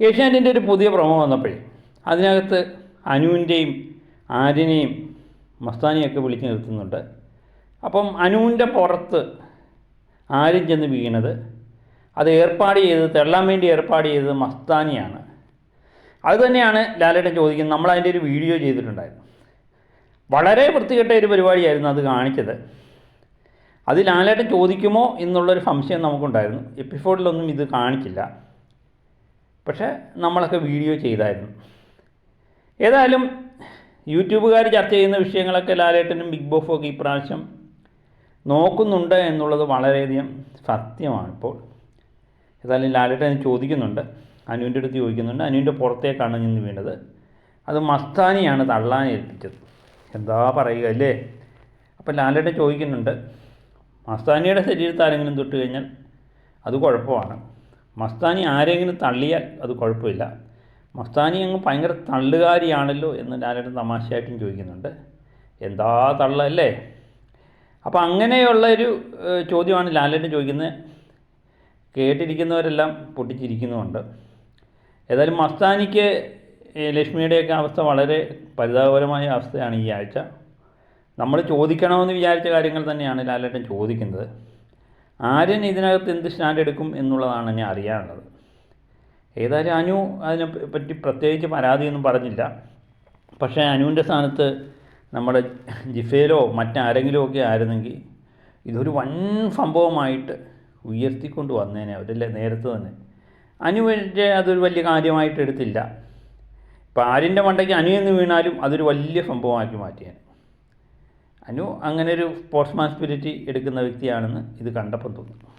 ഏഷ്യാനെറ്റിന്റെ ഒരു പുതിയ പ്രൊമോ വന്നപ്പോഴേ അതിനകത്ത് അനുവിന്റെയും ആര്യനെയും മസ്താനിയൊക്കെ വിളിച്ചു നിർത്തുന്നുണ്ട്. അപ്പം അനുവിന്റെ പുറത്ത് ആര്യൻ ചെന്ന് വീണത് അത് ഏർപ്പാട് ചെയ്തത് തെള്ളാൻ വേണ്ടി ഏർപ്പാട് ചെയ്തത് മസ്താനിയാണ്. അതുതന്നെയാണ് ലാലേട്ടൻ ചോദിക്കുന്നത് നമ്മൾ അതിന്റെ ഒരു വീഡിയോ ചെയ്തിട്ടുണ്ടായിരുന്നു. വളരെ വൃത്തികെട്ട ഒരു പരിപാടിയായിരുന്നു അത് കാണിച്ചത്. അത് ലാലേട്ടൻ ചോദിക്കുമോ എന്നുള്ളൊരു സംശയം നമുക്കുണ്ടായിരുന്നു. എപ്പിസോഡിലൊന്നും ഇത് കാണിച്ചില്ല. പക്ഷേ നമ്മളൊക്കെ വീഡിയോ ചെയ്തായിരുന്നു. ഏതായാലും യൂട്യൂബുകാർ ചർച്ച ചെയ്യുന്ന വിഷയങ്ങളൊക്കെ ലാലേട്ടനും ബിഗ് ബോസും ഒക്കെ ഇപ്രാവശ്യം നോക്കുന്നുണ്ട് എന്നുള്ളത് വളരെയധികം സത്യമാണ് ഇപ്പോൾ. ഏതായാലും ലാലേട്ടൻ ചോദിക്കുന്നുണ്ട്. അനുവിന്റെ അടുത്ത് ചോദിക്കുന്നുണ്ട്. അനുവിന്റെ പുറത്തേക്കാണ് നിന്ന് വീണത്. അത് മസ്താനിയാണ് തള്ളാൻ ഏൽപ്പിച്ചത്. എന്താ പറയുക അല്ലേ? അപ്പോൾ ലാലേട്ടൻ ചോദിക്കുന്നുണ്ട്. മസ്താനിയുടെ ശരീരത്ത് ആരെങ്കിലും തൊട്ട് കഴിഞ്ഞാൽ അത് കുഴപ്പമാണ്. മസ്താനി ആരെങ്കിലും തള്ളിയാൽ അത് കുഴപ്പമില്ല. മസ്താനി അങ്ങ് ഭയങ്കര തള്ളുകാരിയാണല്ലോ എന്ന് ലാലേട്ടൻ തമാശയായിട്ടും ചോദിക്കുന്നുണ്ട്. എന്താ തള്ളല്ലേ? അപ്പോൾ അങ്ങനെയുള്ള ഒരു ചോദ്യമാണ് ലാലേട്ടൻ ചോദിക്കുന്നത്. കേട്ടിരിക്കുന്നവരെല്ലാം പൊട്ടിച്ചിരിക്കുന്നുമുണ്ട്. ഏതായാലും മസ്താനിക്ക് ലക്ഷ്മിയുടെയൊക്കെ അവസ്ഥ വളരെ പരിതാപകരമായ അവസ്ഥയാണ് ഈ ആഴ്ച. നമ്മൾ ചോദിക്കണമെന്ന് വിചാരിച്ച കാര്യങ്ങൾ തന്നെയാണ് ലാലേട്ടൻ ചോദിക്കുന്നത്. ആര്യൻ ഇതിനകത്ത് എന്ത് സ്റ്റാൻഡ് എടുക്കും എന്നുള്ളതാണ് ഞാൻ അറിയാനുള്ളത്. ഏതായാലും അനു അതിനെ പറ്റി പ്രത്യേകിച്ച് പരാതിയൊന്നും പറഞ്ഞില്ല. പക്ഷേ അനുവിന്റെ സ്ഥാനത്ത് നമ്മുടെ ജിഫയിലോ മറ്റാരെങ്കിലും ഒക്കെ ആയിരുന്നെങ്കിൽ ഇതൊരു വൻ സംഭവമായിട്ട് ഉയർത്തിക്കൊണ്ട് വന്നേനെ അവരല്ലേ നേരത്തെ തന്നെ. അനുവിന്റെ അതൊരു വലിയ കാര്യമായിട്ട് എടുത്തില്ല. ഇപ്പം ആര്യന്റെ മണ്ടയ്ക്ക് അനു എന്ന് വീണാലും അതൊരു വലിയ സംഭവമാക്കി മാറ്റിയാണ് അനു അങ്ങനെ ഒരു സ്പോർട്സ്മാൻ സ്പിരിറ്റ് എടുക്കുന്ന വ്യക്തിയാണെന്ന് ഇത് കണ്ടപ്പം തോന്നുന്നു